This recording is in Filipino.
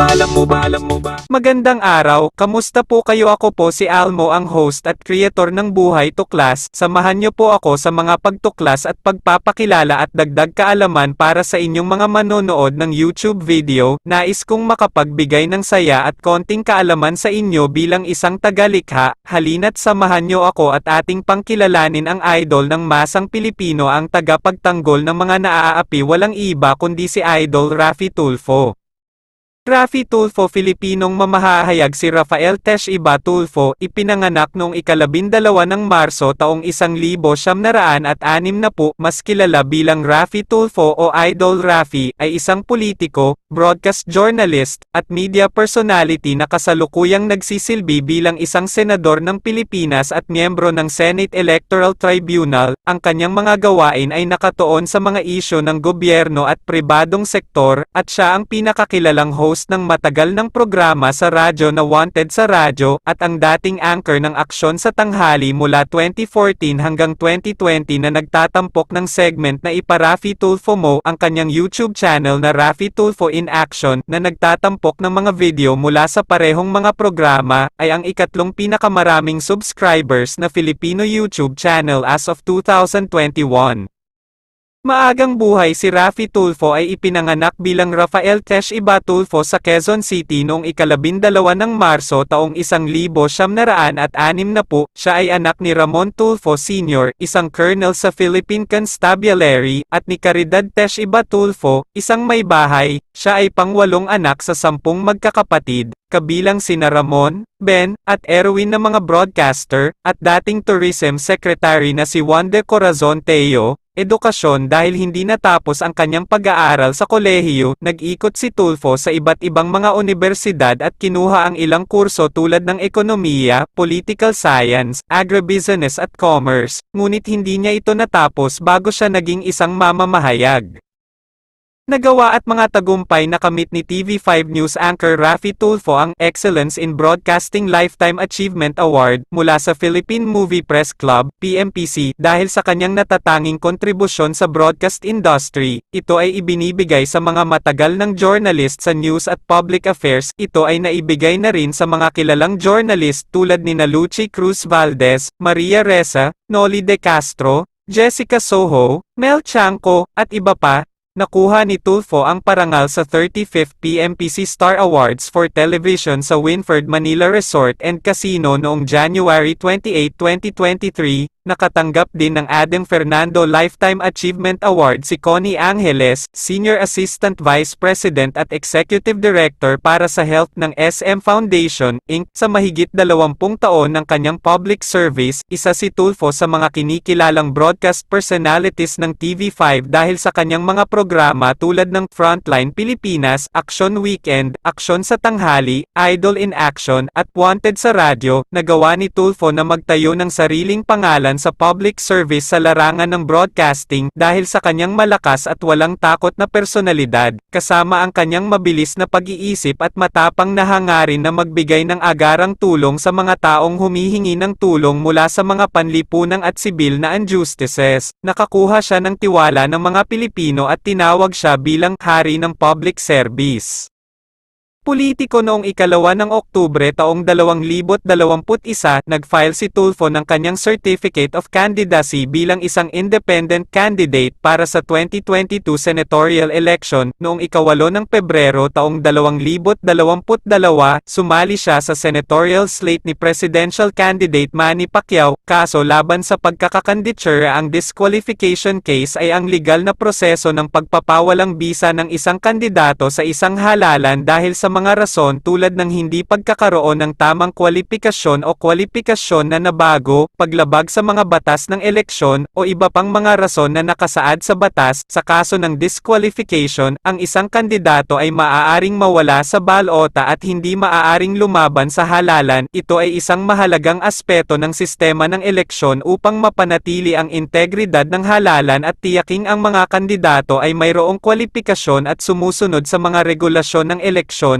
Ba, alam mo ba, alam mo ba? Magandang araw, kamusta po kayo? Ako po si Almo ang host at creator ng Buhay Tuklas. Samahan niyo po ako sa mga pagtuklas at pagpapakilala at dagdag kaalaman para sa inyong mga manonood ng YouTube video. Nais kong makapagbigay ng saya at konting kaalaman sa inyo bilang isang tagalikha. Halina't samahan niyo ako at ating pangkilalanin ang idol ng masang Pilipino ang tagapagtanggol ng mga naaapi walang iba kundi si Idol Rafi Tulfo. Rafi Tulfo Filipinong mamahahayag si Rafael Tesh Iba Tulfo, ipinanganak noong ikalabindalawa ng Marso taong isang libo siyam naraan at anim na po, mas kilala bilang Rafi Tulfo o Idol Rafi, ay isang politiko, broadcast journalist, at media personality na kasalukuyang nagsisilbi bilang isang senador ng Pilipinas at miyembro ng Senate Electoral Tribunal, ang kanyang mga gawain ay nakatuon sa mga isyo ng gobyerno at pribadong sektor, at siya ang pinakakilalang host ng matagal ng programa sa radyo na Wanted sa Radyo, at ang dating anchor ng aksyon sa tanghali mula 2014 hanggang 2020 na nagtatampok ng segment na Iparafi Tulfo Mo, ang kanyang YouTube channel na Rafi Tulfo in Action, na nagtatampok ng mga video mula sa parehong mga programa, ay ang ikatlong pinakamaraming subscribers na Filipino YouTube channel as of 2021. Maagang buhay si Rafi Tulfo ay ipinanganak bilang Rafael Tesh Iba Tulfo sa Quezon City noong ikalabindalawa ng Marso taong isang libo siyam naraan at anim na po, siya ay anak ni Ramon Tulfo Sr., isang colonel sa Philippine Constabulary, at ni Caridad Tesh Iba Tulfo, isang may bahay, siya ay pangwalong anak sa sampung magkakapatid, kabilang sina Ramon, Ben, at Erwin na mga broadcaster, at dating tourism secretary na si Juan de Corazon Teo, edukasyon dahil hindi natapos ang kanyang pag-aaral sa kolehiyo, nag-ikot si Tulfo sa iba't ibang mga universidad at kinuha ang ilang kurso tulad ng ekonomiya, political science, agribusiness at commerce, ngunit hindi niya ito natapos bago siya naging isang mamamahayag. Nagawa at mga tagumpay na kamit ni TV5 News anchor Rafi Tulfo ang Excellence in Broadcasting Lifetime Achievement Award mula sa Philippine Movie Press Club, PMPC, dahil sa kanyang natatanging kontribusyon sa broadcast industry. Ito ay ibinibigay sa mga matagal ng journalist sa news at public affairs. Ito ay naibigay na rin sa mga kilalang journalist tulad ni Lucy Cruz Valdez, Maria Reza, Noli De Castro, Jessica Soho, Mel Chanco, at iba pa, Nakuha ni Tulfo ang parangal sa 35th PMPC Star Awards for Television sa Winford Manila Resort and Casino noong January 28, 2023, nakatanggap din ng Adam Fernando Lifetime Achievement Award si Connie Angeles, Senior Assistant Vice President at Executive Director para sa Health ng SM Foundation, Inc. Sa mahigit 20 taon ng kanyang public service, isa si Tulfo sa mga kinikilalang broadcast personalities ng TV5 dahil sa kanyang mga programa tulad ng Frontline Pilipinas, Action Weekend, Aksyon sa Tanghali, Idol in Action, at Wanted sa Radyo, nagawa ni Tulfo na magtayo ng sariling pangalan sa public service sa larangan ng broadcasting dahil sa kanyang malakas at walang takot na personalidad, kasama ang kanyang mabilis na pag-iisip at matapang na hangarin na magbigay ng agarang tulong sa mga taong humihingi ng tulong mula sa mga panlipunan at sibil na injustices. Nakakuha siya ng tiwala ng mga Pilipino at tinawag siya bilang hari ng public service. Politiko noong ikalawa ng Oktubre taong 2021, nag-file si Tulfo ng kanyang Certificate of Candidacy bilang isang independent candidate para sa 2022 senatorial election. Noong ikawalo ng Pebrero taong 2022, sumali siya sa senatorial slate ni presidential candidate Manny Pacquiao, kaso laban sa pagkakakandidature ang disqualification case ay ang legal na proseso ng pagpapawalang bisa ng isang kandidato sa isang halalan dahil sa mga rason tulad ng hindi pagkakaroon ng tamang kwalifikasyon o kwalifikasyon na nabago, paglabag sa mga batas ng eleksyon, o iba pang mga rason na nakasaad sa batas, sa kaso ng disqualification, ang isang kandidato ay maaaring mawala sa balota at hindi maaaring lumaban sa halalan. Ito ay isang mahalagang aspeto ng sistema ng eleksyon upang mapanatili ang integridad ng halalan at tiyaking ang mga kandidato ay mayroong kwalifikasyon at sumusunod sa mga regulasyon ng eleksyon